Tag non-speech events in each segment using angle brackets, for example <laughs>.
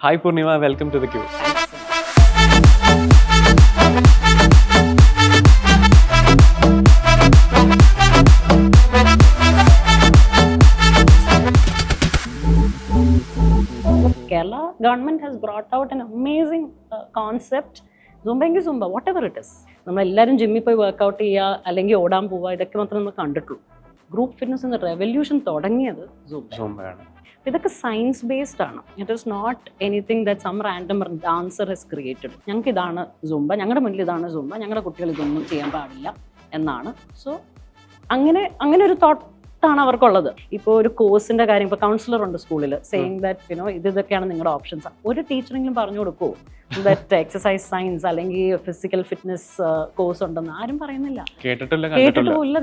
Hi Poornima welcome to the Q Kerala government has brought out an amazing uh, concept. സുംബെങ്കിൽ Zumba whatever it is നമ്മളെല്ലാവരും ജിമ്മിൽ പോയി workout ചെയ്യുക അല്ലെങ്കിൽ ഓടാൻ പോവുക ഇതൊക്കെ മാത്രമേ നമ്മൾ കണ്ടിട്ടുള്ളൂ. ഗ്രൂപ്പ് ഫിറ്റ്നസ് എന്ന റെവല്യൂഷൻ തുടങ്ങിയത് സൂംബ സൂംബയാണ് ഇതൊക്കെ സയൻസ് ബേസ്ഡ് ആണ്. It is not anything that some random dancer has created ഞങ്ങൾക്ക് ഇതാണ് സുംബ ഞങ്ങളുടെ മുന്നിൽ ഇതാണ് സുംബ ഞങ്ങളുടെ കുട്ടികൾ ഇതൊന്നും ചെയ്യാൻ പാടില്ല എന്നാണ്. സോ അങ്ങനെ അങ്ങനെ ഒരു തോട്ടാണ് അവർക്കുള്ളത്. ഇപ്പോൾ ഒരു കോഴ്സിന്റെ കാര്യം ഇപ്പോൾ കൗൺസിലർ ഉണ്ട് സ്കൂളിൽ സെയിങ് ദാറ്റ് യുനോ ഇത് ഇതൊക്കെയാണ് നിങ്ങളുടെ ഓപ്ഷൻസ് ഒരു ടീച്ചറെങ്കിലും പറഞ്ഞു കൊടുക്കുമോ ദറ്റ് എക്സസൈസ് സയൻസ് അല്ലെങ്കിൽ ഫിസിക്കൽ ഫിറ്റ്നസ് കോഴ്സ് ഉണ്ടെന്ന് ആരും പറയുന്നില്ല. കേട്ടിട്ടില്ല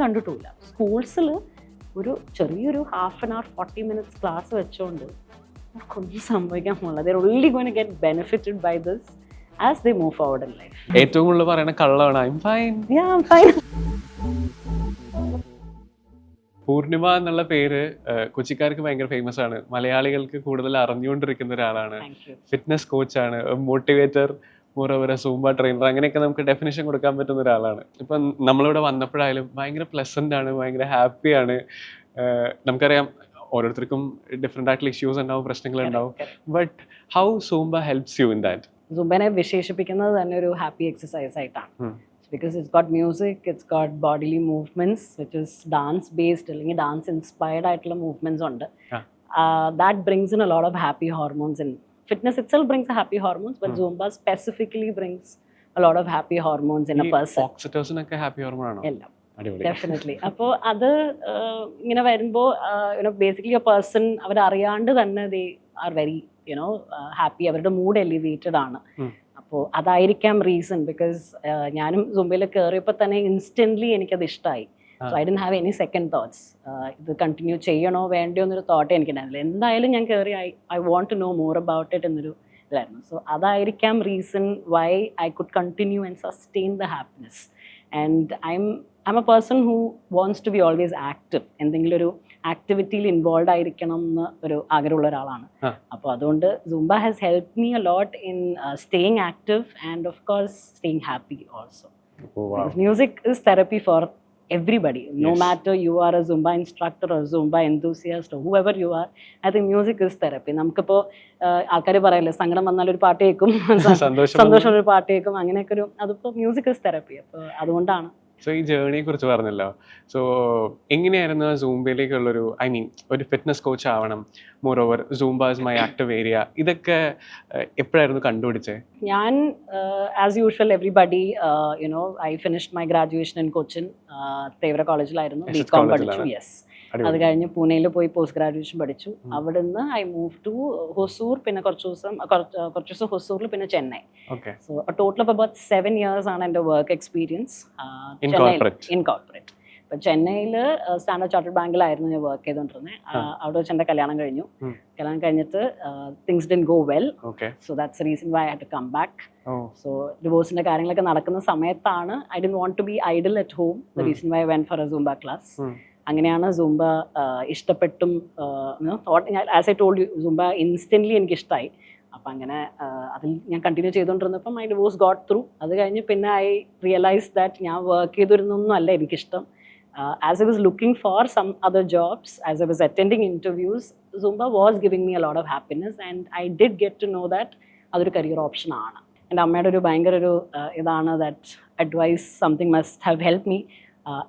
കണ്ടിട്ടുമില്ല. സ്കൂൾസിൽ ഒരു ചെറിയൊരു half an hour forty minutes class വെച്ചുകൊണ്ട് അവർക്കൊന്നും സംഭവിക്കാൻ പോകുന്നില്ല they're only going get benefited by this as they move forward in life ഏറ്റവും കൂടുതൽ പറയുന്ന I I'm fine yeah fine Poornima എന്നുള്ള പേര് കൊച്ചിക്കാർക്ക് ഭയങ്കര ഫേമസ് ആണ്. മലയാളികൾക്ക് കൂടുതൽ അറിഞ്ഞുകൊണ്ടിരിക്കുന്ന ഒരാളാണ്. ഫിറ്റ്നസ് കോച്ചാണ് മോട്ടിവേറ്റർ മോറോവർ സൂംബ ട്രെയിനർ അങ്ങനെയൊക്കെ നമുക്ക് ഡെഫിനേഷൻ കൊടുക്കാൻ പറ്റുന്ന ഒരാളാണ്. ഇപ്പം നമ്മളിവിടെ വന്നപ്പോഴായാലും ഭയങ്കര പ്ലസന്റ് ആണ് ഭയങ്കര ഹാപ്പിയാണ് നമുക്കറിയാം ഓരോരുത്തർക്കും ഡിഫറെന്റ് ആയിട്ടുള്ള ഇഷ്യൂസ് ഉണ്ടാവും പ്രശ്നങ്ങൾ ഉണ്ടാവും. But how Zumba helps you in that സൂമ്പനെ വിശേഷിപ്പിക്കുന്നത് തന്നെ ഒരു ഹാപ്പി എക്സസൈസ് ആയിട്ടാണ്. Because it's got music it's got bodily movements which is dance based അല്ലെങ്കിൽ ഡാൻസ് ഇൻസ്പയർഡ് ആയിട്ടുള്ള മൂവ്മെന്റ്സ് ഉണ്ട്. That brings in a lot of happy hormones in fitness itself brings happy hormones but um. Zumba specifically brings a lot of happy hormones in a person oxytocin ഒക്കെ happy hormone ആണോ? എല്ലാം. Definitely അപ്പോൾ അത് ഇങ്ങനെ വരുമ്പോൾ you know basically a person അവരറിയാണ്ട് തന്നെ they are very you know happy അവരുടെ mood elevated ആണ്. അപ്പോൾ അതായിരിക്കാം റീസൺ ബിക്കോസ് ഞാനും സുംബയിൽ കയറിയപ്പോൾ തന്നെ ഇൻസ്റ്റന്റ്ലി എനിക്കത് ഇഷ്ടമായി so I don't have any second thoughts ഇത് കണ്ടിന്യൂ ചെയ്യണോ വേണ്ടയോ എന്നൊരു തോട്ട് എനിക്കുണ്ടായിരുന്നില്ല. എന്തായാലും ഞാൻ കയറി I I want to know more about it എന്നൊരു ഇതായിരുന്നു. സോ അതായിരിക്കാം reason why I could continue and sustain the happiness and I am I am a person who wants to be always active എന്തെങ്കിലും ഒരു ആക്ടിവിറ്റിയിൽ involve ആയിരിക്കണം എന്ന് ഒരു ആഗ്രഹമുള്ള ഒരാളാണ്. അപ്പോൾ അതുകൊണ്ട് Zumba has help me a lot in staying active and of course staying happy also music is therapy for everybody no Yes. matter you are a zumba instructor or zumba enthusiast or whoever you are i think music is therapy നമുക്കിപ്പോൾ ആൾക്കാർ പറയല്ലേ സങ്കടം വന്നാൽ ഒരു പാട്ട് കേൾക്കും സന്തോഷം ഒരു പാട്ട് കേൾക്കും അങ്ങനെയൊക്കെ ഒരു അതിപ്പോൾ മ്യൂസിക് ഇസ് തെറപ്പി അപ്പോൾ അതുകൊണ്ടാണ് സോ ഈ ജേർണിയെ കുറിച്ച് പറഞ്ഞല്ലോ. സോ എങ്ങനെയായിരുന്നു സൂംബയിലേക്കുള്ളൊരു ഐ മീൻ ഒരു ഫിറ്റ്നസ് കോച്ച് ആവണം? Moreover Zumbas my active area ഇതൊക്കെ എപ്പോഴായിരുന്നു കണ്ടുപിടിച്ചത് ഞാൻ as usual everybody you know I finished my graduation in Cochin Thevara കോളേജിലായിരുന്നു B com പഠിച്ചു. യെസ് അത് കഴിഞ്ഞ് പൂനെയിൽ പോയി പോസ്റ്റ് ഗ്രാജുവേഷൻ പഠിച്ചു. അവിടുന്ന് ഐ മൂവ് ടു ഹൊസൂർ പിന്നെ കുറച്ച് ദിവസം കുറച്ച് ദിവസം ഹൊസൂറിൽ പിന്നെ Chennai. So total of about seven years ആണ് എന്റെ വർക്ക് എക്സ്പീരിയൻസ്. ഇൻ കോർപ്പറേറ്റ് ഇപ്പം ചെന്നൈയിൽ സ്റ്റാൻഡേർഡ് ചാർട്ടേഡ് ബാങ്കിലായിരുന്നു ഞാൻ വർക്ക് ചെയ്തുകൊണ്ടിരുന്നത് ആ. അവിടെ വെച്ച് എന്റെ കല്യാണം കഴിഞ്ഞു. കല്യാണം കഴിഞ്ഞിട്ട് things didn't go well so that's reason why had to come back so ഡിവോഴ്സിന്റെ കാര്യങ്ങളൊക്കെ നടക്കുന്ന സമയത്താണ് I didn't want to be idle at home the. Reason why went for a Zumba class. അങ്ങനെയാണ് സുംബ ഇഷ്ടപ്പെട്ടും ഞാൻ as I told you Zumba instantly എനിക്ക് ഇഷ്ടമായി അപ്പം അങ്ങനെ അതിൽ ഞാൻ കണ്ടിന്യൂ ചെയ്തുകൊണ്ടിരുന്നപ്പം ഐ ഡിവോഴ്സ് ഗോട്ട് ത്രൂ അത് കഴിഞ്ഞ് പിന്നെ ഐ റിയലൈസ് ദാറ്റ് ഞാൻ വർക്ക് ചെയ്തിരുന്നൊന്നും അല്ല എനിക്കിഷ്ടം as I was looking for some other jobs as I was attending interviews Zumba was giving me a lot of happiness and I did get to know that അതൊരു career option ആണ്. എന്റെ അമ്മയുടെ ഒരു ഭയങ്കര ഒരു ഇതാണ് that advice something must have help me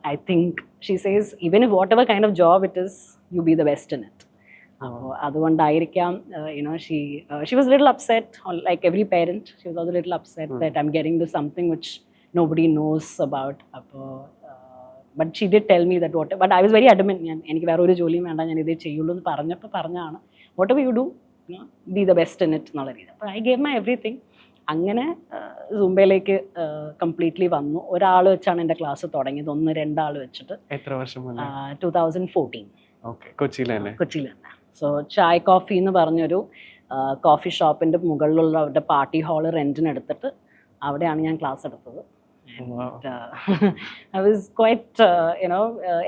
I think she says if whatever kind of job it is you be the best in it അപ്പോൾ അതുകൊണ്ടായിരിക്കാം you know she she was little upset like every parent she was also little upset. That I am getting to something which nobody knows about അപ്പോൾ but she did tell me that what but I was very adamant ഞാൻ എനിക്ക് വേറെ ഒരു ജോലിയും വേണ്ട ഞാൻ ഇതേ ചെയ്യുള്ളൂ എന്ന് പറഞ്ഞപ്പോൾ പറഞ്ഞാണ് whatever you do be the best in it എന്നുള്ള രീതി അപ്പോൾ ഐ ഗേവ് മൈ എവറിത്തിങ് അങ്ങനെ സുംബയിലേക്ക് കംപ്ലീറ്റ്ലി വന്നു. ഒരാൾ വെച്ചാണ് എന്റെ ക്ലാസ് തുടങ്ങിയത്. ഒന്ന് രണ്ടാൾ വെച്ചിട്ട്. എത്ര വർഷം ടൂ തൗസൻഡ് ഫോർട്ടീൻ ഓക്കെ. കൊച്ചിയിൽ തന്നെ? കൊച്ചിയിൽ തന്നെ. സോ ചായ് കോഫി എന്ന് പറഞ്ഞൊരു കോഫി ഷോപ്പിന്റെ മുകളിലുള്ള അവരുടെ പാർട്ടി ഹാൾ റെന്റിനെടുത്തിട്ട് അവിടെയാണ് ഞാൻ ക്ലാസ് എടുത്തത്. I was quite you know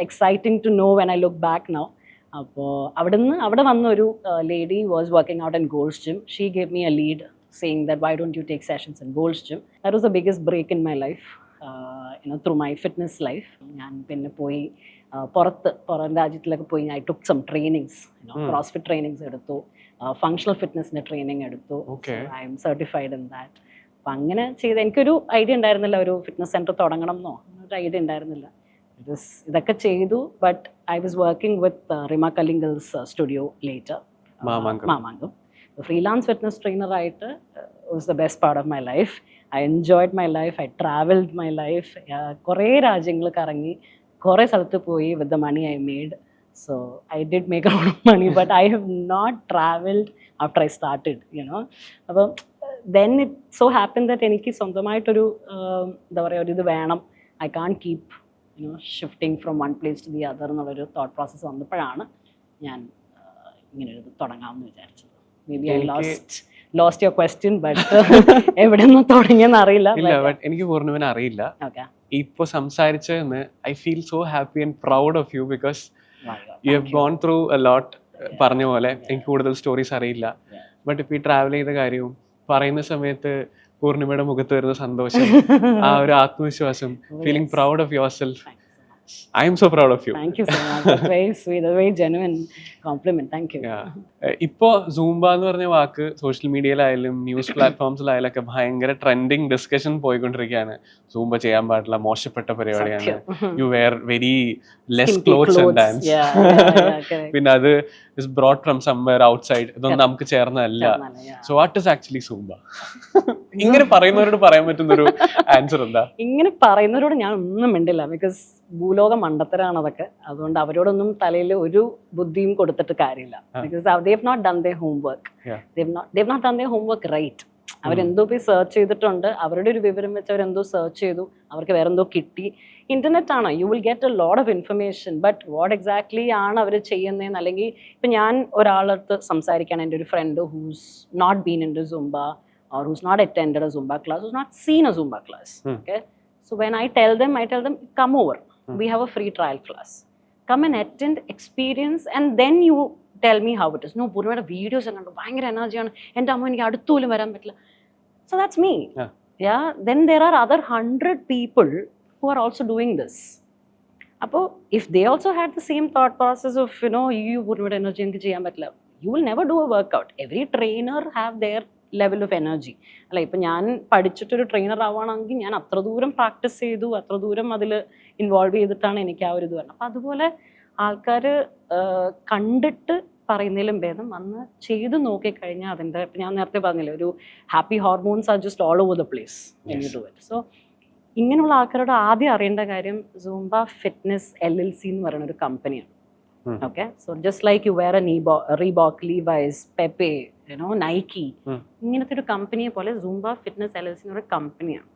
exciting to know when I look back no അപ്പോൾ അവിടുന്ന് അവിടെ വന്ന ഒരു lady was working out in Gold's gym she gave me a lead saying why don't you take sessions in in gym that was the biggest break in my life you know through my fitness life. ഞാൻ പിന്നെ പോയി പുറത്ത് പുറം രാജ്യത്തിലൊക്കെ പോയി I took some trainings. CrossFit trainings എടുത്തു functional ഫിറ്റ്നസിന്റെ training എടുത്തു. Okay. I am certified in that അപ്പം അങ്ങനെ ചെയ്ത് എനിക്കൊരു ഐഡിയ ഉണ്ടായിരുന്നില്ല ഒരു ഫിറ്റ്നസ് സെന്റർ തുടങ്ങണം എന്നോ? ഒരു ഐഡിയ ഉണ്ടായിരുന്നില്ല. ഇതൊക്കെ ചെയ്തു but I was working with Rima Kallingal's studio later Mamangam. Freelance fitness ട്രെയിനറായിട്ട് was the best part of my life I enjoyed my life I travelled my life കുറേ രാജ്യങ്ങൾ കറങ്ങി കുറേ സ്ഥലത്ത് പോയി with the money I made so I did make out of money but I have not travelled after I started you know അപ്പം then it so happen that എനിക്ക് സ്വന്തമായിട്ടൊരു ആം, എന്താ പറയുക ഒരു ഇത് വേണം. I can keep you know shifting from one place to the other എന്നുള്ളൊരു തോട്ട് പ്രോസസ്സ് വന്നപ്പോഴാണ് ഞാൻ ആ, ഇങ്ങനെ ഒരു തുടങ്ങാമെന്ന് വിചാരിച്ചത്. Maybe I lost lost your question but എവിടെ നിന്ന് തുടങ്ങിയെന്ന് അറിയില്ല <laughs> ഇല്ല ബട്ട് എനിക്ക് പൂർണിമനെ അറിയില്ല. ഇപ്പോൾ ഇപ്പൊ സംസാരിച്ചതെന്ന് I feel so happy and proud of you because you have gone through a lot പറഞ്ഞ പോലെ. എനിക്ക് കൂടുതൽ സ്റ്റോറീസ് അറിയില്ല. ബട്ട് ഇപ്പൊ ഈ ട്രാവൽ ചെയ്ത കാര്യവും പറയുന്ന സമയത്ത് പൂർണിമയുടെ മുഖത്ത് വരുന്ന സന്തോഷം <laughs> ആ ഒരു ആത്മവിശ്വാസം feeling proud of yourself I am so proud of you thank you so much very sweet very genuine compliment thank you ഇപ്പോ സൂംബ എന്ന് പറഞ്ഞ വാക്ക് സോഷ്യൽ മീഡിയയിലായാലും ന്യൂസ് പ്ലാറ്റ്ഫോംസിലായാലും ഒക്കെ ഭയങ്കര ട്രെൻഡിങ് ഡിസ്കഷൻ പോയിക്കൊണ്ടിരിക്കുകയാണ്. സൂംബ ചെയ്യാൻ പാടില്ല മോശപ്പെട്ട പരിപാടിയാണ്. You wear very less clothes and dance പിന്നെ അത് is brought from somewhere outside ഇതൊന്നും നമുക്ക് ചേർന്നതല്ല. So what is actually Zumba ഇങ്ങനെ പറയുന്നവരോട് പറയാൻ പറ്റുന്ന ഒരു ആൻസർ എന്താ? ഇങ്ങനെ പറയുന്നവരോട് ഞാൻ ഒന്നും മിണ്ടില്ല. ബിക്കോസ് ഭൂലോക മണ്ടത്തരാണ് അതൊക്കെ. അതുകൊണ്ട് അവരോടൊന്നും തലയിൽ ഒരു ബുദ്ധിയും കൊടുത്തിട്ട് കാര്യമില്ല. Because they've not done their homework they've not done their homework right അവരെന്തോ പോയി സെർച്ച് ചെയ്തിട്ടുണ്ട്. അവരുടെ ഒരു വിവരം വെച്ച് അവരെന്തോ സെർച്ച് ചെയ്തു. അവർക്ക് വേറെന്തോ കിട്ടി. ഇന്റർനെറ്റ് ആണ്? You will get a load of information but what exactly ആണ് അവർ ചെയ്യുന്നതെന്ന്? അല്ലെങ്കിൽ ഇപ്പം ഞാൻ ഒരാളടുത്ത് സംസാരിക്കാൻ എന്റെ ഒരു friend who's not been into Zumba or who's not attended a Zumba class, who's not seen a Zumba class. Hmm. Okay. So when I tell them, I tell them, come over. Hmm. We have a free trial class. Come and attend, experience, and then you tell me how it is. No, പൂർണ്ണയുടെ videos കണ്ടു ഭയങ്കര എനർജിയാണ് എൻ്റെ അമ്മ എനിക്ക് അടുത്തുപോലും വരാൻ പറ്റില്ല so that's me Yeah. Yeah then there are other hundred people who are also doing this അപ്പോൾ if they also had the same thought process of you know ഈ പൂർണ്ണയുടെ എനർജി എനിക്ക് ചെയ്യാൻ പറ്റില്ല you will never do a workout every trainer have there level of energy അല്ല ഇപ്പം ഞാൻ പഠിച്ചിട്ടൊരു trainer ആവുകയാണെങ്കിൽ ഞാൻ അത്ര ദൂരം പ്രാക്ടീസ് ചെയ്തു അത്ര ദൂരം അതിൽ ഇൻവോൾവ് ചെയ്തിട്ടാണ് എനിക്ക് ആ ഒരു ഇത് വരുന്നത്. അപ്പം അതുപോലെ ആൾക്കാർ കണ്ടിട്ട് പറയുന്നതിലും ഭേദം വന്ന് ചെയ്ത് നോക്കിക്കഴിഞ്ഞാൽ അതിന്റെ ഇപ്പം ഞാൻ നേരത്തെ പറഞ്ഞില്ലേ ഒരു happy hormones are just all over the place. Do it so ഇങ്ങനെയുള്ള ആൾക്കാരോട് ആദ്യം അറിയേണ്ട കാര്യം Zumba fitness L L C എന്ന് പറയുന്ന ഒരു കമ്പനിയാണ്. Okay so just like you wear Reebok Levi's Pepe you know Nike ഇങ്ങനത്തെ ഒരു കമ്പനിയെ പോലെ Zumba fitness L L C കമ്പനിയാണ്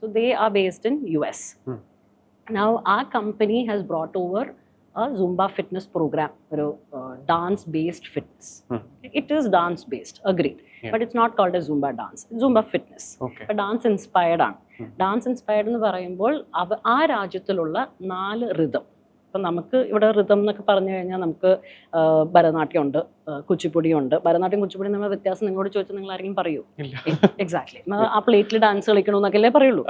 so they are based in U S now ആ company has brought over Zumba fitness program ഒരു dance based fitness it is dance based agreed but it's not called a Zumba dance Zumba fitness dance inspired ആണ്. Dance inspired എന്ന് പറയുമ്പോൾ ആ രാജ്യത്തിലുള്ള നാല് rhythm ഇപ്പം നമുക്ക് ഇവിടെ ഋതം എന്നൊക്കെ പറഞ്ഞു കഴിഞ്ഞാൽ നമുക്ക് ഭരതനാട്യമുണ്ട് ഭരതനാട്യം ഉണ്ട് കുച്ചിപ്പുടി ഉണ്ട് ഭരതനാട്യം കുച്ചിപ്പുടി നമ്മൾ വ്യത്യാസം നിങ്ങളോട് ചോദിച്ചാൽ നിങ്ങൾ ആരെങ്കിലും പറയൂ. എക്സാക്ട്ലി <laughs> ആ പ്ലേറ്റിൽ ഡാൻസ് കളിക്കണമെന്നൊക്കെ പറയുള്ളൂ.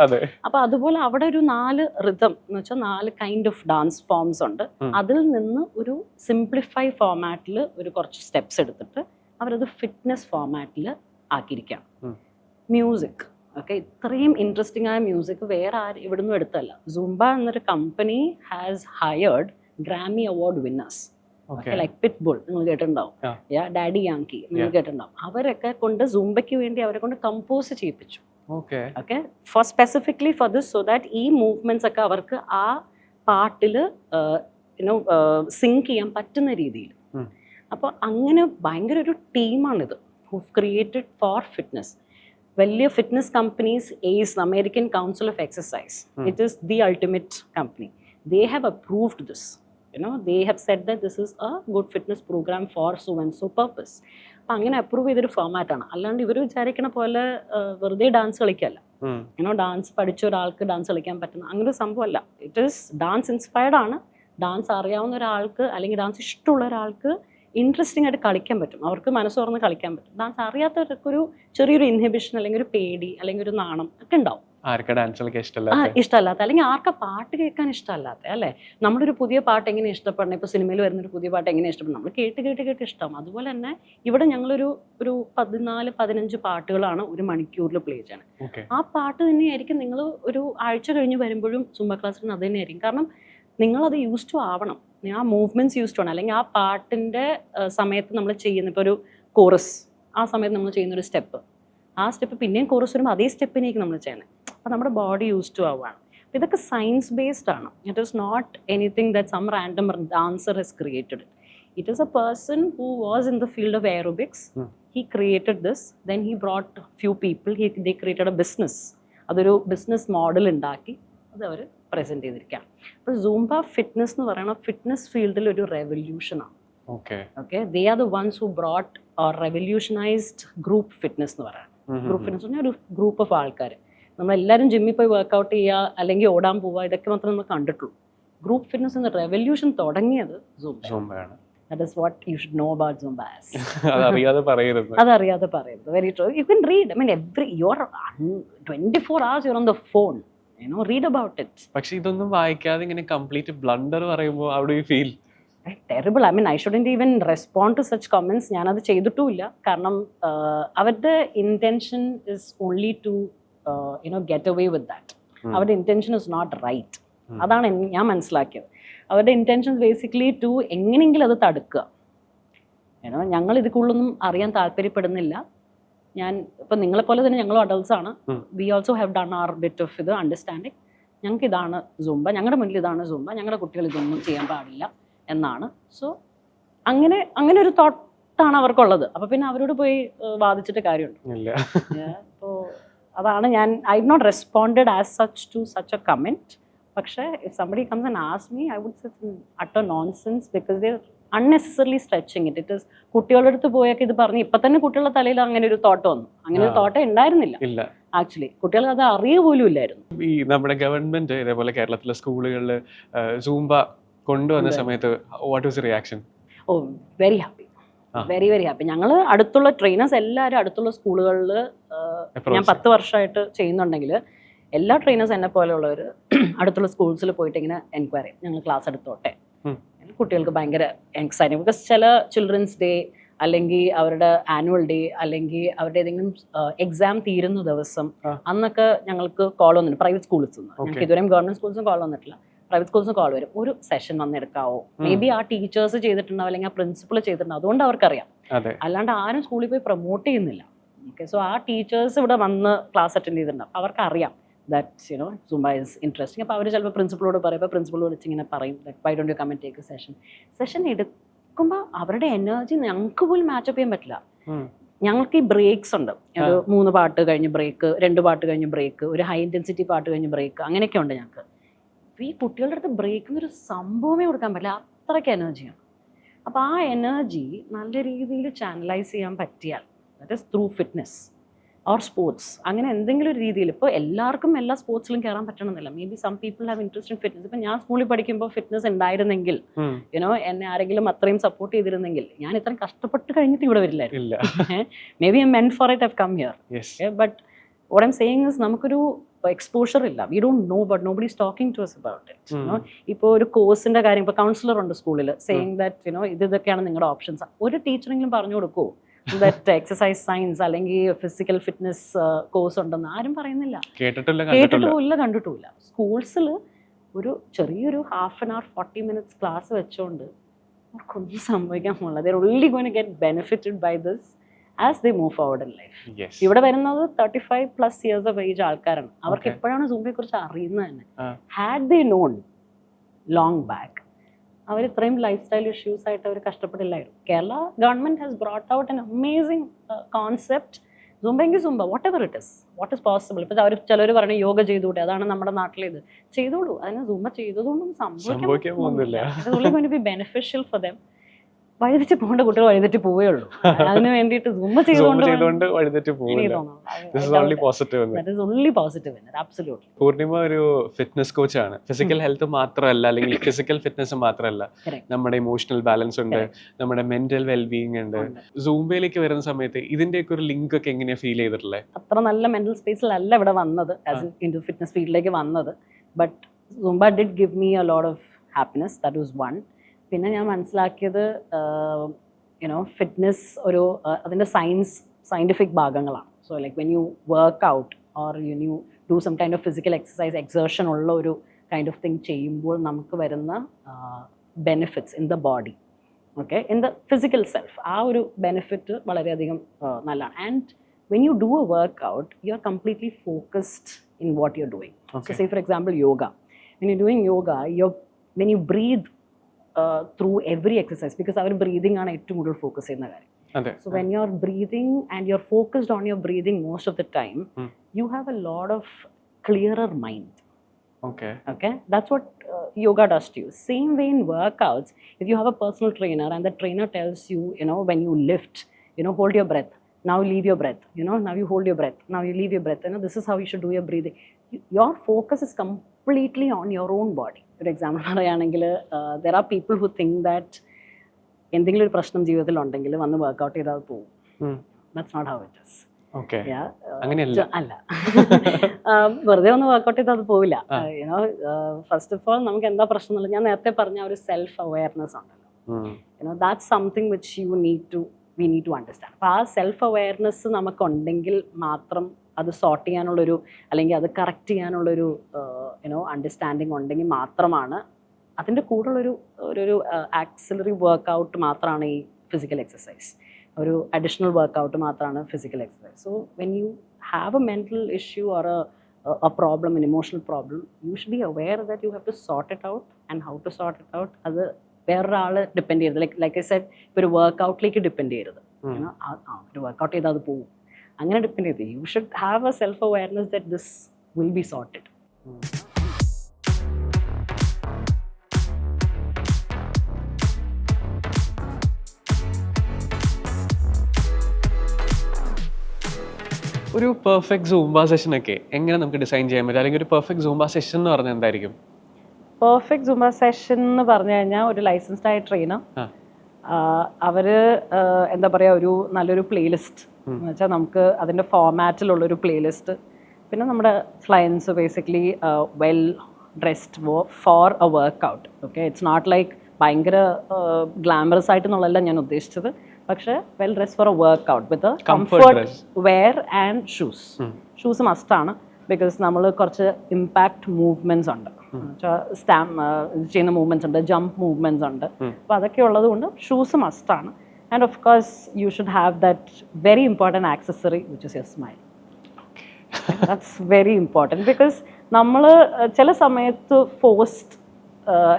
അപ്പൊ അതുപോലെ അവിടെ ഒരു നാല് ഋതം എന്ന് വെച്ചാൽ നാല് കൈൻഡ് ഓഫ് ഡാൻസ് ഫോംസ് ഉണ്ട്. അതിൽ നിന്ന് ഒരു സിംപ്ലിഫൈ ഫോമാറ്റിൽ ഒരു കുറച്ച് സ്റ്റെപ്സ് എടുത്തിട്ട് അവരത് ഫിറ്റ്നസ് ഫോമാറ്റിൽ ആക്കിയിരിക്കുകയാണ്. മ്യൂസിക് ഓക്കെ ഇത്രയും ഇൻട്രസ്റ്റിംഗ് ആയ മ്യൂസിക് വേറെ ആരും ഇവിടുന്ന് എടുത്തല്ല സുംബ എന്നൊരു company has hired Grammy award winners like Pitbull നിങ്ങൾ കേട്ടിട്ടുണ്ടാവും. യാ ഡാഡി യാങ്കി നിങ്ങൾ. കേട്ടിട്ടുണ്ടാവും. അവരൊക്കെ കൊണ്ട് സുംബയ്ക്ക് വേണ്ടി അവരെ കൊണ്ട് compose ചെയ്യിപ്പിച്ചു. Okay for specifically for this so that ഈ മൂവ്മെന്റ്സ് ഒക്കെ അവർക്ക് ആ പാട്ടിൽ യുനോ സിങ്ക് ചെയ്യാൻ പറ്റുന്ന രീതിയിൽ. അപ്പോൾ അങ്ങനെ ഭയങ്കര ഒരു ടീമാണിത് ഹു ക്രിയേറ്റഡ് ഫോർ ഫിറ്റ്നസ് വലിയ fitness companies ACE American council of exercise it is the ultimate company they have approved this you know they have set that this is a good fitness program for so and so purpose അപ്പം അങ്ങനെ approve ചെയ്തൊരു ഫോമാറ്റാണ് അല്ലാണ്ട് ഇവർ വിചാരിക്കണ പോലെ വെറുതെ dance കളിക്കല്ല. You know dance പഠിച്ച ഒരാൾക്ക് ഡാൻസ് കളിക്കാൻ പറ്റുന്ന അങ്ങനെ ഒരു സംഭവമല്ല. ഇറ്റ് ഈസ് ഡാൻസ് ഇൻസ്പയർഡ് ആണ്. ഡാൻസ് അറിയാവുന്ന ഒരാൾക്ക് അല്ലെങ്കിൽ ഡാൻസ് ഇഷ്ടമുള്ള ഒരാൾക്ക് ഇൻട്രസ്റ്റിംഗ് ആയിട്ട് കളിക്കാൻ പറ്റും. അവർക്ക് മനസ്സ് തുറന്ന് കളിക്കാൻ പറ്റും. ഡാൻസ് അറിയാത്തവർക്ക് ഒരു ചെറിയൊരു ഇൻഹിബിഷൻ അല്ലെങ്കിൽ ഒരു പേടി അല്ലെങ്കിൽ ഒരു നാണം ഒക്കെ ഉണ്ടാവും. ഇഷ്ടമല്ലാത്ത? അല്ലെങ്കിൽ ആർക്ക പാട്ട് കേൾക്കാൻ ഇഷ്ടമല്ലാത്ത അല്ലേ? ഒരു പുതിയ പാട്ട് എങ്ങനെ ഇഷ്ടപ്പെടണം? ഇപ്പോൾ സിനിമയിൽ വരുന്ന ഒരു പുതിയ പാട്ട് എങ്ങനെ ഇഷ്ടപ്പെടണം? നമ്മൾ കേട്ട് കേട്ട് കേട്ട് ഇഷ്ടം. അതുപോലെ തന്നെ ഇവിടെ ഞങ്ങളൊരു ഒരു പതിനാല് പതിനഞ്ച് പാട്ടുകളാണ് ഒരു മണിക്കൂറിൽ പ്ലേ ചെയ്യണം. ആ പാട്ട് തന്നെയായിരിക്കും നിങ്ങൾ ഒരു ആഴ്ച കഴിഞ്ഞ് വരുമ്പോഴും സുംബ ക്ലാസ്സിൽ അത് തന്നെയായിരിക്കും. കാരണം നിങ്ങളത് യൂസ് ടു ആവണം. ആ മൂവ്മെന്റ്സ് യൂസ്ഡ് ആണ് അല്ലെങ്കിൽ ആ പാട്ടിന്റെ സമയത്ത് നമ്മൾ ചെയ്യുന്ന ഇപ്പോൾ ഒരു കോറസ് ആ സമയത്ത് നമ്മൾ ചെയ്യുന്ന ഒരു സ്റ്റെപ്പ് ആ സ്റ്റെപ്പ് പിന്നെയും കോറസ് വരുമ്പോൾ അതേ സ്റ്റെപ്പിനേക്ക് നമ്മൾ ചെയ്യണം. അപ്പോൾ നമ്മുടെ ബോഡി യൂസ് ടു ആവുകയാണ്. അപ്പോൾ ഇതൊക്കെ സയൻസ് ബേസ്ഡ് ആണ്. It is not anything that some random dancer has created it is a person who was in the field of aerobics. He created this then he brought few people he they created a business അതൊരു business model ഉണ്ടാക്കി. അത് അവർ present ചെയ്തിരിക്കാം. അപ്പോൾ Zumba fitness എന്ന് പറയുന്ന fitness ഫീൽഡിൽ ഒരു റെവല്യൂഷനാണ് okay okay they are the ones who brought or revolutionised group fitness എന്ന് പറയുന്നത് ഗ്രൂപ്പ് ഫിറ്റ്നസ് പറഞ്ഞാൽ ഒരു ഗ്രൂപ്പ് ഓഫ് ആൾക്കാർ നമ്മളെല്ലാവരും ജിമ്മിൽ പോയി വർക്ക്ഔട്ട് ചെയ്യുക അല്ലെങ്കിൽ ഓടാൻ പോവുക ഇതൊക്കെ മാത്രമേ നമ്മൾ കണ്ടിട്ടുള്ളൂ. ഗ്രൂപ്പ് ഫിറ്റ്നസ് എന്ന റെവല്യൂഷൻ തുടങ്ങിയത് സൂംബയാണ് that is what you should know about Zumba's അതറിയാതെ പറയരുത്. അതറിയാതെ പറയരുത്. Very true you can read I mean every your twenty four hours your on the phone you know read about it പക്ഷേ ഇതൊന്നും വായിക്കാതെ ഇങ്ങനെ complete blunder പറയുമ്പോൾ അവിടെ feel terrible I mean I shouldn't even respond to such comments ഞാനത് ചെയ്തിട്ടുമില്ല. കാരണം അവരുടെ intention is only to you know get away with that അവരുടെ ഇന്റൻഷൻ ഇസ് നോട്ട് റൈറ്റ്. അതാണ് ഞാൻ മനസ്സിലാക്കിയത്. അവരുടെ ഇന്റൻഷൻ ബേസിക്കലി ടു എങ്ങനെയെങ്കിലും അത് തടുക്കുക. ഞങ്ങൾ ഇത് കൂടുതലൊന്നും അറിയാൻ താല്പര്യപ്പെടുന്നില്ല. ഞാൻ ഇപ്പം നിങ്ങളെപ്പോലെ തന്നെ ഞങ്ങളും അഡൾട്ട്സ് ആണ്. We also have done our bit of ഇത് അണ്ടർസ്റ്റാൻഡിങ് ഞങ്ങൾക്ക് ഇതാണ് സുംബ ഞങ്ങളുടെ മുന്നിൽ ഇതാണ് സുംബ ഞങ്ങളുടെ കുട്ടികൾ ഇതൊന്നും ചെയ്യാൻ പാടില്ല എന്നാണ്. സോ അങ്ങനെ അങ്ങനെ ഒരു തോട്ടാണ് അവർക്കുള്ളത്. അപ്പോൾ പിന്നെ അവരോട് പോയി വാദിച്ചിട്ട് കാര്യമുണ്ട്. അപ്പോൾ അതാണ് ഞാൻ I not responded as such to such a comment പക്ഷേ if somebody comes and ask me I would set utter nonsense because they're unnecessarily stretching it it is കുട്ടികളുടെ അടുത്ത് പോയൊക്കെ ഇത് പറഞ്ഞ് ഇപ്പൊ തന്നെ കുട്ടികളുടെ തലയിൽ അങ്ങനെ ഒരു തോട്ടം വന്നു. അങ്ങനെ ഒരു. തോട്ടം ഉണ്ടായിരുന്നില്ല. ആക്ച്വലി കുട്ടികൾ അത് അറിയ പോലും ഇല്ലായിരുന്നു. ഈ നമ്മുടെ ഗവൺമെന്റ് ഇതേപോലെ കേരളത്തിലെ സ്കൂളുകളിൽ സൂംബ കൊണ്ടുവന്ന. സമയത്ത് what was reaction oh very happy. Very very happy ഞങ്ങൾ അടുത്തുള്ള ട്രെയിനേഴ്സ് എല്ലാവരും അടുത്തുള്ള സ്കൂളുകളിൽ ഞാൻ പത്ത് വർഷമായിട്ട് ചെയ്യുന്നുണ്ടെങ്കിൽ എല്ലാ ട്രെയിനേഴ്സ് എന്നെ പോലെയുള്ളവർ അടുത്തുള്ള സ്കൂൾസിൽ പോയിട്ട് ഇങ്ങനെ എൻക്വയറി ചെയ്യും. ഞങ്ങൾ ക്ലാസ് എടുത്തോട്ടെ. കുട്ടികൾക്ക് ഭയങ്കര എക്സൈറ്റിംഗ് ബിക്കോസ് ചില ചിൽഡ്രൻസ് ഡേ അല്ലെങ്കിൽ അവരുടെ ആനുവൽ ഡേ അല്ലെങ്കിൽ അവരുടെ ഏതെങ്കിലും എക്സാം തീരുന്ന ദിവസം. അന്നൊക്കെ ഞങ്ങൾക്ക് കോൾ വന്നിട്ടുണ്ട്. പ്രൈവറ്റ് സ്കൂളിൽ നിന്ന്. ഞങ്ങൾക്ക് ഇതുവരെയും ഗവൺമെന്റ് സ്കൂൾസും കോൾ വന്നിട്ടില്ല. പ്രൈവറ്റ് സ്കൂൾസും കോൾ വരും. ഒരു സെഷൻ വന്നെടുക്കാവോ? മേ ബി ആ ടീച്ചേഴ്സ് ചെയ്തിട്ടുണ്ടാവും അല്ലെങ്കിൽ ആ പ്രിൻസിപ്പൾ ചെയ്തിട്ടുണ്ടാവും. അതുകൊണ്ട് അവർക്കറിയാം. അല്ലാണ്ട് ആരും സ്കൂളിൽ പോയി പ്രൊമോട്ട് ചെയ്യുന്നില്ല. ഓക്കെ സോ ആ ടീച്ചേഴ്സ് ഇവിടെ വന്ന് ക്ലാസ് അറ്റൻഡ് ചെയ്തിട്ടുണ്ടാവും. അവർക്ക് that's you know Zumba is interesting അപ്പോൾ അവർ ചിലപ്പോൾ പ്രിൻസിപ്പളോട് പറയും. അപ്പോൾ പ്രിൻസിപ്പൾ വിളിച്ച് ഇങ്ങനെ പറയും why don't you come on take session session എടുക്കുമ്പോൾ അവരുടെ എനർജി ഞങ്ങൾക്ക് പോലും മാച്ചപ്പ് ചെയ്യാൻ പറ്റില്ല. ഞങ്ങൾക്ക് ഈ ബ്രേക്സ് ഉണ്ട്. ഒരു മൂന്ന് പാട്ട് കഴിഞ്ഞ് ബ്രേക്ക് രണ്ട് പാട്ട് കഴിഞ്ഞ് ബ്രേക്ക് ഒരു ഹൈ ഇന്റൻസിറ്റി പാട്ട് കഴിഞ്ഞ് ബ്രേക്ക് അങ്ങനെയൊക്കെ ഉണ്ട് ഞങ്ങൾക്ക് ഈ കുട്ടികളുടെ അടുത്ത് ബ്രേക്ക് ഒരു സംഭവമേ കൊടുക്കാൻ പറ്റില്ല. അത്രയ്ക്ക് എനർജിയാണ് അപ്പോൾ ആ എനർജി നല്ല രീതിയിൽ ചാനലൈസ് ചെയ്യാൻ പറ്റിയാൽ that is through fitness or sports അങ്ങനെ എന്തെങ്കിലും ഒരു രീതിയിൽ. ഇപ്പോൾ എല്ലാവർക്കും എല്ലാ സ്പോർട്സിലും കയറാൻ പറ്റണമെന്നില്ല. Maybe some people have interest in fitness ഇപ്പം ഞാൻ സ്കൂളിൽ പഠിക്കുമ്പോൾ ഫിറ്റ്നസ് ഉണ്ടായിരുന്നെങ്കിൽ. യുനോ എന്നെ ആരെങ്കിലും അത്രയും സപ്പോർട്ട് ചെയ്തിരുന്നെങ്കിൽ ഞാൻ ഇത്രയും കഷ്ടപ്പെട്ട് കഴിഞ്ഞിട്ട് ഇവിടെ വരില്ലായിരുന്നു. Maybe I meant for it have come here but what am saying is നമുക്കൊരു എക്സ്പോഷർ ഇല്ല. We don't know but nobody stocking talking to us about it ഇപ്പോൾ ഒരു കോഴ്സിന്റെ കാര്യം ഇപ്പോൾ കൗൺസിലർ ഉണ്ട് സ്കൂളിൽ സെയിങ് ദാറ്റ് യുനോ ഇത് ഇതൊക്കെയാണ് നിങ്ങളുടെ ഓപ്ഷൻസ് ഒരു ടീച്ചറെങ്കിലും പറഞ്ഞു കൊടുക്കുമോ ദാറ്റ് എക്സസൈസ് സയൻസ് അല്ലെങ്കിൽ ഫിസിക്കൽ ഫിറ്റ്നസ് കോഴ്സ് ഉണ്ടെന്ന് ആരും പറയുന്നില്ല. കേട്ടിട്ടില്ല കേട്ടിട്ട് കണ്ടിട്ടില്ല. പോലില്ല കണ്ടിട്ടുമില്ല സ്കൂൾസിൽ ഒരു ചെറിയൊരു half an hour forty minutes class വെച്ചുകൊണ്ട് അവർക്കൊന്നും സംഭവിക്കാൻ പോകുന്നില്ല they're only goin get benefited by this as they move forward in life ഇവിടെ വരുന്നത് thirty five plus years of age ആൾക്കാരാണ്. അവർക്ക് എപ്പോഴാണ് സൂമിയെ കുറിച്ച് അറിയുന്നത് തന്നെ. Had they known long back അവർ ഇത്രയും ലൈഫ് സ്റ്റൈൽ ഇഷ്യൂസ് ആയിട്ട് അവർ കഷ്ടപ്പെടില്ലായിരുന്നു. Kerala government has brought out an amazing concept സുംബെങ്കിൽ Zumba whatever it is what is possible ഇപ്പൊ അവർ ചിലർ പറഞ്ഞു യോഗ ചെയ്തുകൂടെ അതാണ് നമ്മുടെ നാട്ടിലെ ഇത് ചെയ്തോളൂ. അതിന് സുംബ ചെയ്തതുകൊണ്ടും സംഭവിക്കാൻ. ബി ബെനിഫിഷ്യൽ ഫോർ ദം വഴിതെറ്റി പോകേണ്ട കുട്ടികൾ വഴിതെറ്റി പോവേ ഉള്ളൂ അതിന് വേണ്ടിയിട്ട് സുമ ചെയ്തുകൊണ്ട് വഴിതെറ്റി പൂർണിമ ഒരു ഫിറ്റ്നസ് കോച്ചാണ് ഫിസിക്കൽ ഹെൽത്ത് മാത്രമല്ല അല്ലെങ്കിൽ <coughs> ഫിസിക്കൽ ഫിറ്റ്നസ് മാത്രമല്ല. നമ്മുടെ ഇമോഷണൽ ബാലൻസ് ഉണ്ട് നമ്മുടെ മെന്റൽ വെൽബീയിങ് ഉണ്ട്. സൂമ്പയിലേക്ക് സൂംബയിലേക്ക് വരുന്ന സമയത്ത് ഇതിന്റെയൊക്കെ ഒരു ലിങ്ക് ഒക്കെ എങ്ങനെയാ ഫീൽ ചെയ്തിട്ടുള്ളത് അത്ര നല്ല മെന്റൽ സ്പേസിലല്ല ഇവിടെ വന്നത് ഫിറ്റ്നസ് ഫീൽഡിലേക്ക് വന്നത്. But Zumba did give me a lot of happiness that was one പിന്നെ ഞാൻ മനസ്സിലാക്കിയത് യുനോ ഫിറ്റ്നസ് ഒരു അതിന്റെ സയൻസ് സയന്റിഫിക് ഭാഗങ്ങളാണ്. So like when you work out or you you do some kind of physical exercise exertion ഉള്ള ഒരു kind of thing ചെയ്യുമ്പോൾ നമുക്ക് വരുന്ന benefits in the body okay in the physical self ആ ഒരു ബെനിഫിറ്റ് വളരെയധികം നല്ലതാണ്. And when you do a work out you are completely focused in what you are doing say for example yoga when you doing yoga when when you uh, through every exercise, because our breathing ആണ് ഏറ്റവും കൂടുതൽ focus ചെയ്യുന്ന കാര്യം അതെ So when you're breathing and you're focused on your breathing most of the time, Hmm. you have a lot of clearer mind. Okay Okay, that's what uh, yoga does to you. Same way in workouts, if you have a personal trainer and the trainer tells you, you know, when you lift, you know, hold your breath. Now leave your breath. You know, now you hold your breath. Now you leave your breath. You know, this is how you should do your breathing. You- Your focus is completely on your own body. For example <laughs> പറയുകയാണെങ്കിൽ there are people who think that എന്തെങ്കിലും ഒരു പ്രശ്നം ജീവിതത്തിൽ ഉണ്ടെങ്കിൽ വന്ന് workout ചെയ്താൽ പോകും that's not how it is okay Yeah, അങ്ങനെയല്ല. ജ- അല്ല. <laughs> വെറുതെ ഒന്ന് വർക്ക്ഔട്ട് ചെയ്താൽ അത് പോവില്ല. യുനോ ഫസ്റ്റ് ഓഫ് ഓൾ നമുക്ക് എന്താ പ്രശ്നം എന്നുള്ളത് ഞാൻ നേരത്തെ പറഞ്ഞ ഒരു സെൽഫ് അവയർനെസ് ഉണ്ടല്ലോ you know that something which you need to we need to understand അപ്പോൾ ആ സെൽഫ് അവയർനെസ് നമുക്കുണ്ടെങ്കിൽ മാത്രം അത് സോർട്ട് ചെയ്യാനുള്ളൊരു അല്ലെങ്കിൽ അത് കറക്റ്റ് ചെയ്യാനുള്ളൊരു യുനോ അണ്ടർസ്റ്റാൻഡിങ് ഉണ്ടെങ്കിൽ മാത്രമാണ് അതിന്റെ കൂടെയുള്ളൊരു ഒരു ഒരു ആക്സിലറി വർക്കൗട്ട് മാത്രമാണ് ഈ ഫിസിക്കൽ എക്സസൈസ് ഒരു അഡീഷണൽ വർക്കൗട്ട് മാത്രമാണ് physical exercise so when you have a mental issue or a problem and emotional problem you should be aware that you have to sort it out and how to sort it out അത് വേറൊരാൾ depend ചെയ്യരുത്. Like like I said ഇപ്പോൾ ഒരു വർക്കൗട്ടിലേക്ക് depend ചെയ്യരുത്. You ഒരു workout ചെയ്താൽ അത് പോകും അങ്ങനെ ഡിപ്പെൻഡ് ചെയ്ത് you should have a self awareness that this will be sorted ഒരു പെർഫെക്റ്റ് സൂംബ സെഷൻ ഒക്കെ എങ്ങനെ നമുക്ക് ഡിസൈൻ ചെയ്യാൻ പറ്റും? അല്ലെങ്കിൽ ഒരു പെർഫെക്റ്റ് സൂംബ സെഷൻ എന്ന് പറഞ്ഞാൽ എന്തായിരിക്കും? പെർഫെക്റ്റ് സൂംബ സെഷൻ എന്ന് പറഞ്ഞു കഴിഞ്ഞാൽ ഒരു ലൈസൻസ്ഡ് ആയ ട്രെയിനർ അവർ എന്താ പറയുക ഒരു നല്ലൊരു പ്ലേലിസ്റ്റ് എന്ന് വെച്ചാൽ നമുക്ക് അതിന്റെ ഫോമാറ്റിലുള്ളൊരു പ്ലേലിസ്റ്റ് പിന്നെ നമ്മുടെ clients basically well dressed for a workout okay it's not like ഭയങ്കര ഗ്ലാമറസ് ആയിട്ടെന്നുള്ളതല്ല ഞാൻ ഉദ്ദേശിച്ചത്. പക്ഷേ well dress for a workout with comfort wear and shoes shoes മസ്റ്റാണ് ബിക്കോസ് നമ്മൾ കുറച്ച് ഇമ്പാക്റ്റ് മൂവ്മെന്റ്സ് ഉണ്ട്. സ്റ്റാം ചെയ്യുന്ന മൂവ്മെന്റ്സ് ഉണ്ട് ജമ്പ് മൂവ്മെന്റ്സ് ഉണ്ട്. അപ്പോൾ അതൊക്കെ ഉള്ളത് കൊണ്ട് ഷൂസ് മസ്റ്റാണ് and of course you should have that very important accessory which is your smile that's very important because നമ്മൾ ചില സമയത്ത് ഫോസ്റ്റ്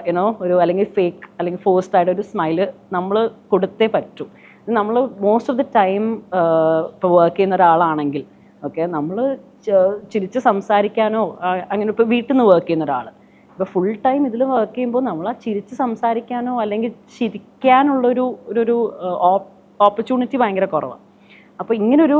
യുനോ ഒരു അല്ലെങ്കിൽ ഫേക്ക് അല്ലെങ്കിൽ ഫോസ്റ്റ് ആയിട്ട് ഒരു സ്മൈൽ നമ്മൾ കൊടുത്തേ പറ്റൂ. നമ്മൾ മോസ്റ്റ് ഓഫ് ദി ടൈം ഇപ്പോൾ വർക്ക് ചെയ്യുന്ന ഒരാളാണെങ്കിൽ ഓക്കെ നമ്മൾ ചിരിച്ച് സംസാരിക്കാനോ അങ്ങനെ ഇപ്പോൾ വീട്ടിൽ നിന്ന് വർക്ക് ചെയ്യുന്ന ഒരാൾ ഇപ്പോൾ ഫുൾ ടൈം ഇതിൽ വർക്ക് ചെയ്യുമ്പോൾ നമ്മൾ ആ ചിരിച്ച് സംസാരിക്കാനോ അല്ലെങ്കിൽ ചിരിക്കാനുള്ളൊരു ഒരു ഒരു ഓപ്പർച്യൂണിറ്റി ഭയങ്കര കുറവാണ് അപ്പോൾ ഇങ്ങനൊരു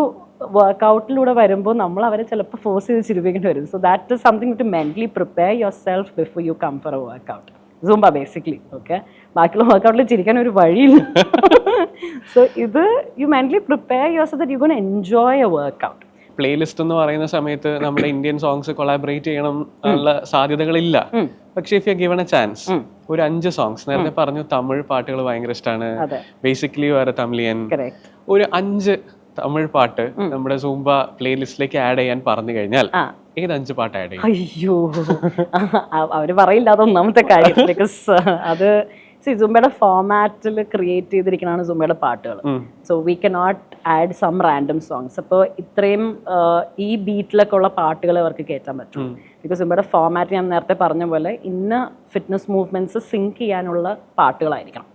വർക്കൗട്ടിലൂടെ വരുമ്പോൾ നമ്മൾ അവരെ ചിലപ്പോൾ ഫോഴ്സ് ചെയ്ത് ചിരിപ്പിക്കേണ്ടി വരും. So that is something to mentally prepare yourself before you come for a workout Zumba basically okay ബാക്കിയുള്ള വർക്കൗട്ടിൽ ചിരിക്കാൻ ഒരു വഴിയില്ല. <laughs> സോ ഇത് you mentally prepare yourself that you gonna enjoy a workout playlist എന്ന് പറയുന്ന സമയത്ത് നമ്മുടെ ഇന്ത്യൻ സോങ്സ് കൊളാബറേറ്റ് ചെയ്യണം ഉള്ള സാധ്യതകളില്ല. പക്ഷേ if you given a chance ഒരു അഞ്ച് സോങ്സ് നേരത്തെ പറഞ്ഞു തമിഴ് പാട്ടുകൾ ഭയങ്കര ഇഷ്ടമാണ് ബേസിക്കലി വേറെ തമിഴിയൻ. ഒരു അഞ്ച് തമിഴ് പാട്ട് നമ്മുടെ സൂംബ പ്ലേലിസ്റ്റിലേക്ക് ആഡ് ചെയ്യാൻ പറഞ്ഞു കഴിഞ്ഞാൽ ഏത് അഞ്ച് പാട്ട് ആഡ് ചെയ്യും? അയ്യോ. <laughs> അവർ പറയില്ല അത് ഒന്നാമത്തെ കാര്യം <laughs> അത് സി സുംബയുടെ ഫോമാറ്റിൽ ക്രിയേറ്റ് ചെയ്തിരിക്കുന്നതാണ് സുംബയുടെ പാട്ടുകൾ so we can not add some random songs അപ്പോൾ ഇത്രയും ഈ ബീറ്റിലൊക്കെ ഉള്ള പാട്ടുകൾ അവർക്ക് കയറ്റാൻ പറ്റും. ബിക്കോസ് സുംബയുടെ ഫോമാറ്റ് ഞാൻ നേരത്തെ പറഞ്ഞ പോലെ ഇന്ന് ഫിറ്റ്നസ് മൂവ്മെന്റ്സ് സിങ്ക് ചെയ്യാനുള്ള പാട്ടുകളായിരിക്കണം.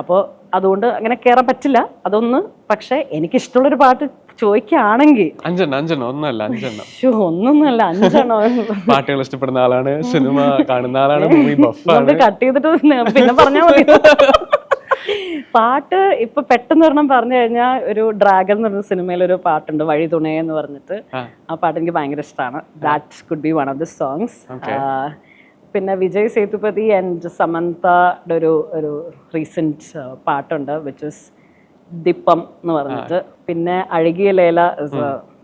അപ്പോൾ അതുകൊണ്ട് അങ്ങനെ കയറാൻ പറ്റില്ല. അതൊന്ന് പക്ഷേ എനിക്കിഷ്ടമുള്ളൊരു പാട്ട് ചോദിക്കുകയാണെങ്കിൽ അഞ്ചെണ്ണം അഞ്ചെണ്ണം ഒന്നല്ല അഞ്ചെണ്ണം. ഒന്നൊന്നല്ല അഞ്ചെണ്ണോ. പാട്ടുകൾ ഇഷ്ടപ്പെടുന്ന ആളാണ് സിനിമ കാണുന്ന ആളാണ് മൂവി ബഫാണ് കട്ട് ചെയ്തിട്ട് പിന്നെ- പറഞ്ഞാൽ മതി. പാട്ട് ഇപ്പൊ പെട്ടെന്ന് ഒരെണ്ണം പറഞ്ഞു കഴിഞ്ഞാൽ ഒരു ഡ്രാഗൺ എന്ന് പറഞ്ഞ സിനിമയിൽ ഒരു പാട്ടുണ്ട് വഴി തുണേ എന്ന് പറഞ്ഞിട്ട്. ആ. ആ പാട്ട് എനിക്ക് ഭയങ്കര ഇഷ്ടമാണ് that could be one of the songs പിന്നെ വിജയ് സേതുപതി ആൻഡ് സമന്തയുടെ ഒരു ഒരു റീസെന്റ് പാട്ടുണ്ട് വിച്ച് ഇസ് ദിപ്പം എന്ന് പറഞ്ഞിട്ട്. പിന്നെ അഴകിയ ലേല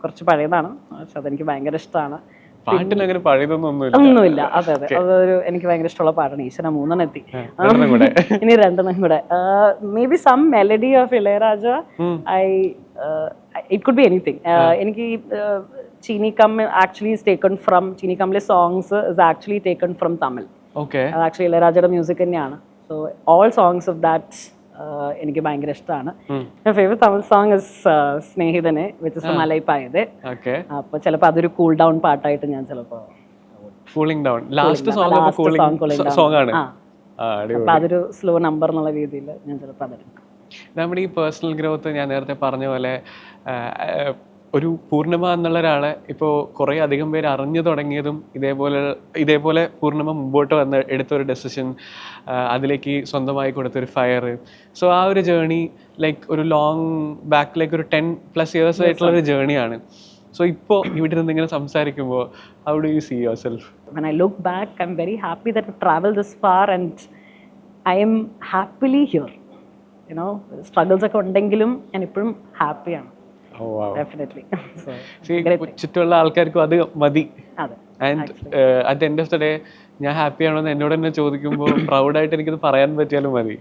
കുറച്ച് പഴയതാണ്. പക്ഷെ അതെനിക്ക് ഭയങ്കര ഇഷ്ടമാണ്. പാട്ടിന് അങ്ങനെ പഴയതൊന്നും ഒന്നുമില്ല. അതെ അതെ. അതൊരു എനിക്ക് ഭയങ്കര ഇഷ്ടമുള്ള പാട്ടാണ്. ഈശ്വര മൂന്നെണ്ണം എത്തി. രണ്ടെണ്ണം കൂടെ. <laughs> ഇനി രണ്ടെണ്ണം കൂടെ. May be some melody of Ilaiyaraaja. I it could be anything എനിക്ക് Cheeni Kum actually is taken from Cheeni കമ്മിലെ songs is actually taken from Tamil actually ഇളയരാജയുടെ music തന്നെയാണ്. So all songs of that എനിക്ക് ഭയങ്കര ഇഷ്ടമാണ് favourite Tamil song is Snehithane വ്യത്യസ്ത മലയിപ്പായത്. അപ്പൊ ചിലപ്പോ അതൊരു cool down പാട്ടായിട്ട് ഞാൻ ചിലപ്പോ cooling down last. Song. Song ആണ്. ആ, അതൊരു സ്ലോ നമ്പർ എന്നുള്ള രീതിയിൽ ഞാൻ ചിലപ്പോൾ അതെടുക്കും നമ്മുടെ ഈ പേഴ്സണൽ ഗ്രോത്ത് ഞാൻ നേരത്തെ പറഞ്ഞ പോലെ ഒരു പൂർണിമ എന്നുള്ള ഒരാളെ ഇപ്പോൾ കുറേ അധികം പേര് അറിഞ്ഞു തുടങ്ങിയതും ഇതേപോലെ ഇതേപോലെ പൂർണിമ മുമ്പോട്ട് വന്ന് എടുത്തൊരു ഡെസിഷൻ അതിലേക്ക് സ്വന്തമായി കൊടുത്തൊരു ഫയർ സോ ആ ഒരു ജേണി ലൈക്ക് ഒരു ലോങ് ബാക്കിലേക്ക് ഒരു ടെൻ പ്ലസ് ഇയേഴ്സ് ആയിട്ടുള്ള ഒരു ജേണിയാണ് സോ ഇപ്പോൾ ഇവിടെ നിന്ന് ഇങ്ങനെ സംസാരിക്കുമ്പോൾ how do you see yourself when I look back, I'm very happy that I've traveled this far and I am happily here. You know, struggles ഒക്കെ ഉണ്ടെങ്കിലും ഞാൻ ഇപ്പോഴും ഹാപ്പിയാണ് ഡെഫിനറ്റ്ലി സോ ചുറ്റുമുള്ള ആൾക്കാർക്കും അത് മതി. അതെ. And at end of the day ഞാൻ ഹാപ്പി എന്ന് എന്നോട് തന്നെ ചോദിക്കുമ്പോൾ <coughs> പ്രൗഡായിട്ട് എനിക്കത് പറയാൻ പറ്റിയാലും മതി.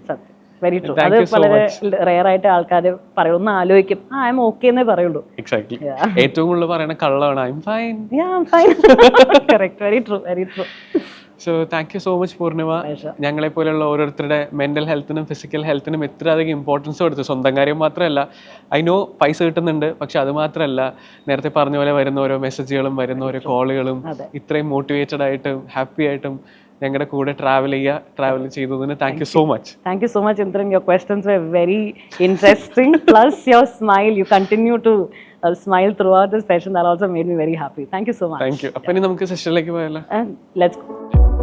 വെരി ട്രൂ അത് വളരെ റെയർ ആയിട്ട് ആൾക്കാർ പറയും. ഒന്ന് ആലോചിക്കും. ആ ഐ എം ഓക്കെ എന്നേ പറയുള്ളൂ. എക്സാക്ട്ലി ഏറ്റവും കൂടുതൽ പറയണ കള്ളമാണ് I'm fine correct very true very true so thank you so much Purnima ഞങ്ങളെ പോലെയുള്ള ഓരോരുത്തരുടെ മെന്റൽ ഹെൽത്തിനും ഫിസിക്കൽ ഹെൽത്തിനും ഇത്ര അധികം ഇമ്പോർട്ടൻസ് കൊടുത്തു. സ്വന്തം കാര്യം മാത്രമല്ല ഐ നോ പൈസ കിട്ടുന്നുണ്ട് പക്ഷെ അത് മാത്രമല്ല നേരത്തെ പറഞ്ഞ പോലെ വരുന്ന ഓരോ മെസ്സേജുകളും വരുന്ന ഓരോ കോളുകളും. ഇത്രയും മോട്ടിവേറ്റഡ് ആയിട്ടും ഹാപ്പി ആയിട്ടും ഞങ്ങളുടെ കൂടെ ട്രാവൽ ചെയ്യുക ട്രാവൽ ചെയ്തതിന് thank you so much thank you so much Indran your questions very interesting plus your smile you continue continue uh, smile throughout the session. That also made me very happy. Thank you so much. Thank you അപ്പം നമുക്ക് സെഷനിലേക്ക് പോയാലോ let's go.